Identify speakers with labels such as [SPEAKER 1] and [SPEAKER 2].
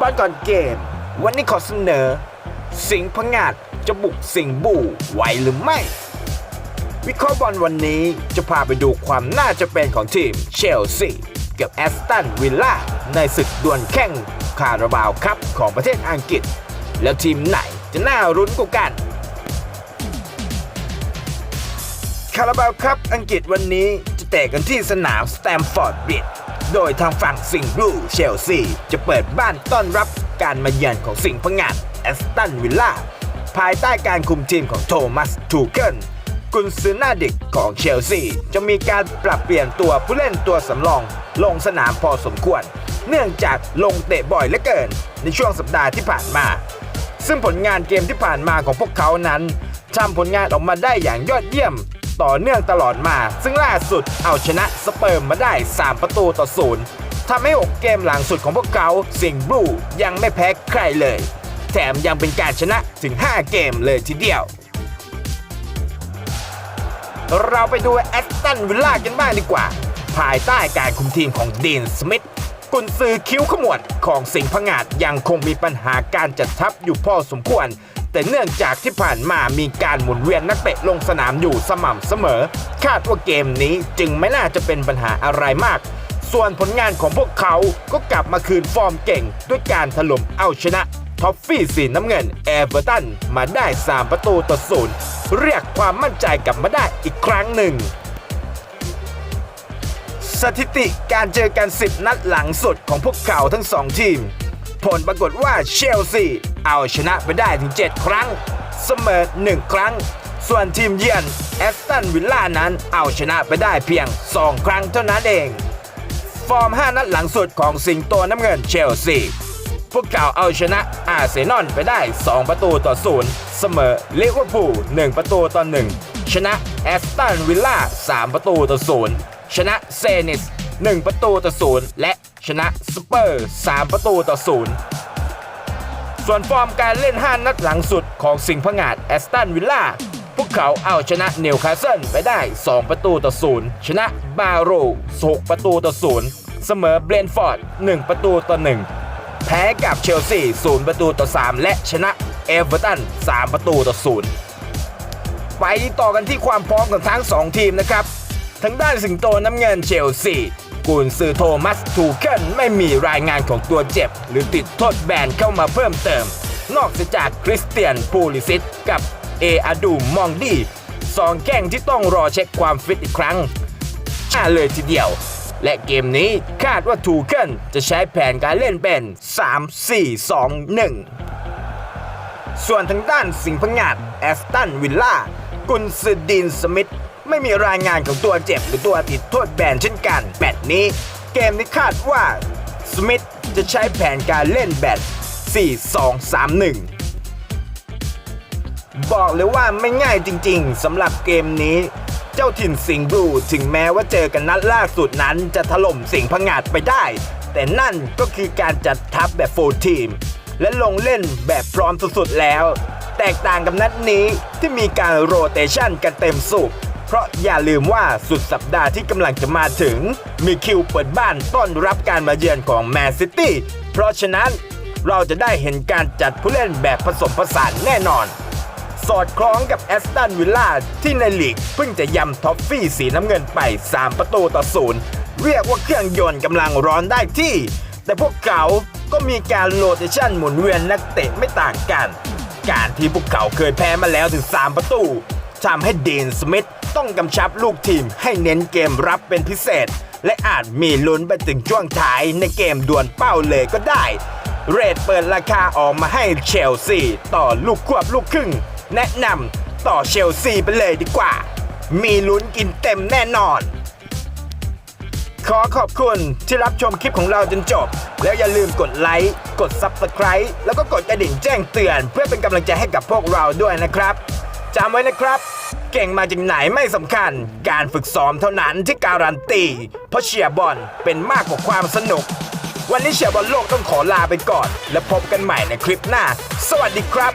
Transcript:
[SPEAKER 1] บ้านก่อนเกม วันนี้ขอเสนอ สิงห์พงาดจะบุกสิงห์บูไหวหรือไม่ วิเคราะห์บอลวันนี้จะพาไปดูความน่าจะเป็นของทีมเชลซีกับแอสตันวิลล่าในศึกดวลแข่งคาราบาวคัพของประเทศอังกฤษ แล้วทีมไหนจะน่ารุ้นกว่ากันคาราบาวครับอังกฤษวันนี้จะเตะกันที่สนามสแตมฟอร์ดบิด โดยทางฝั่งสิงห์บลูเชลซีจะเปิดบ้านต้อนรับการมาเยือนของสิงห์พงาดแอสตันวิลล่าภายใต้การคุมทีมของโทมัสทูเกิลกุนซือหน้าเด็กของเชลซีจะมีการปรับเปลี่ยนตัวผู้เล่นตัวสำรอง ลงสนามพอสมควร เนื่องจากลงเตะบ่อยเหลือเกิน ในช่วงสัปดาห์ที่ผ่านมา ซึ่งผลงานเกมที่ผ่านมาของพวกเขานั้นทำผลงานออกมาได้อย่างยอดเยี่ยม ต่อเนื่องตลอดมา ซึ่งล่าสุดเอาชนะสเปิร์มมาได้ 3 ประตูต่อศูนย์ทำให้ 6 เกมหลังสุดของพวกเขาสิงห์บลูยังไม่แพ้ใครเลย แถมยังเป็นการชนะถึง 5 เกมเลยทีเดียว เราไปดูแอสตันวิลล่ากันบ้างดีกว่า ภายใต้การคุมทีมของดีนสมิธ กุนซือคิ้วขมวดของสิงห์พงาดยังคงมีปัญหาการจัดทัพอยู่พอสมควร แต่เนื่องจากที่ผ่านมามีการหมุนเวียนนักเตะลงสนามอยู่สม่ำเสมอ คาดว่าเกมนี้จึงไม่น่าจะเป็นปัญหาอะไรมาก ส่วนผลงานของพวกเขาก็กลับมาคืนฟอร์มเก่ง ด้วยการถล่มเอาชนะท็อฟฟี่สีน้ำเงินแอเวอร์ตันมาได้ 3 ประตูต่อศูนย์เรียกความมั่นใจกลับมาได้อีกครั้งหนึ่ง สถิติการเจอกัน 10 นัดหลังสุดของพวกเขาทั้ง2ทีม ผลปรากฏว่าเชลซีเอาชนะไปได้ถึง 7 ครั้ง เสมอ 1 ครั้ง ส่วนทีมเยือนแอสตันวิลล่านั้นเอาชนะไปได้เพียง 2 ครั้งเท่านั้นเอง ฟอร์ม 5 นัดหลังสุดของสิงโตน้ำเงินเชลซีพวกเขาเอาชนะอาร์เซนอลไปได้ 2 ประตูต่อศูนย์เสมอลิเวอร์พูล1ประตูต่อ 1 ชนะแอสตันวิลล่า3ประตูต่อศูนย์ ชนะเซนิส 1 ประตูต่อศูนย์และชนะสเปอร์ 3 ประตูต่อศูนย์ส่วนฟอร์มการเล่น 5 นัดหลังสุดของสิงห์พงาดแอสตันวิลล่าพวกเขาเอาชนะนิวคาสเซิลไปได้ 2 ประตูต่อศูนย์ชนะบาโร6ประตูต่อศูนย์เสมอเบรนฟอร์ด 1 ประตูต่อ 1 แพ้กับเชลซี0ประตูต่อ 3 และชนะเอเวอร์ตัน 3 ประตูต่อ 0 ไปต่อกันที่ความพร้อมของทั้ง 2 ทีมนะครับ ทางด้านสิงโตน้ำเงินเชลซีกุนซือโทมัสทูเคิลไม่มีรายงานของตัวเจ็บ หรือติดโทษแบนเข้ามาเพิ่มเติม นอกจากคริสเตียนปูลิซิตกับเออาดูมองดีสองแข้งที่ต้องรอเช็คความฟิตอีกครั้งอ่าเลยทีเดียว และเกมนี้คาดว่าทูเคิลจะใช้แผนการเล่นเป็น 3-4-2-1ส่วนทางด้านสิงห์พงาดแอสตันวิลล่า กุนซือดินสมิธ ไม่มีรายงานของตัวเจ็บหรือตัวติดโทษแบนเช่นกันแบตนี้ เกมนี้คาดว่าสมิธจะใช้แผนการเล่นแบต4-2-3-1 บอกเลยว่าไม่ง่ายจริงๆสำหรับเกมนี้ เจ้าถิ่นสิงห์บลูถึงแม้ว่าเจอกันนัดล่าสุดนั้นจะถล่มสิงห์พงาดไปได้ แต่นั่นก็คือการจัดทัพแบบโฟร์ทีม และลงเล่นแบบพร้อมสุดๆแล้ว แตกต่างกับนัดนี้ที่มีการโรเตชันกันเต็มสูบ เพราะอย่าลืมว่าสุดสัปดาห์ที่กำลังจะมาถึง มีคิวเปิดบ้านต้อนรับการมาเยือนของแมนซิตี้เพราะฉะนั้นเราจะได้เห็นการจัดผู้เล่นแบบผสมผสานแน่นอน สอดคล้องกับแอสตันวิลล่าที่ในลีกเพิ่งจะยำท็อฟฟี่สีน้ำเงินไป 3 ประตูต่อศูนย์เรียกว่าเครื่องยนต์กำลังร้อนได้ที่ แต่พวกเขาก็มีการโรเตชันหมุนเวียนนักเตะไม่ต่างกัน การที่พวกเขาเคยแพ้มาแล้วถึง 3 ประตูทำให้เดนสมิธ ต้องกำชับลูกทีมให้เน้นเกมรับเป็นพิเศษ และอาจมีลุ้นไปถึงช่วงท้ายในเกมดวลเป้าเลยก็ได้ เรทเปิดราคาออกมาให้เชลซีต่อลูกควบลูกครึ่ง แนะนำต่อเชลซีไปเลยดีกว่า มีลุ้นกินเต็มแน่นอนขอขอบคุณที่รับชมคลิปของเราจนจบ แล้วอย่าลืมกดไลค์ กด Subscribe แล้วก็กดกระดิ่งแจ้งเตือน เพื่อเป็นกำลังใจให้กับพวกเราด้วยนะครับจำไว้นะครับ เก่งมาจากไหนไม่สำคัญ การฝึกซ้อมเท่านั้นที่การันตี เพราะเชียร์บอลเป็นมากกว่าความสนุก วันนี้เชียร์บอลโลกต้องขอลาไปก่อน และพบกันใหม่ในคลิปหน้า สวัสดีครับ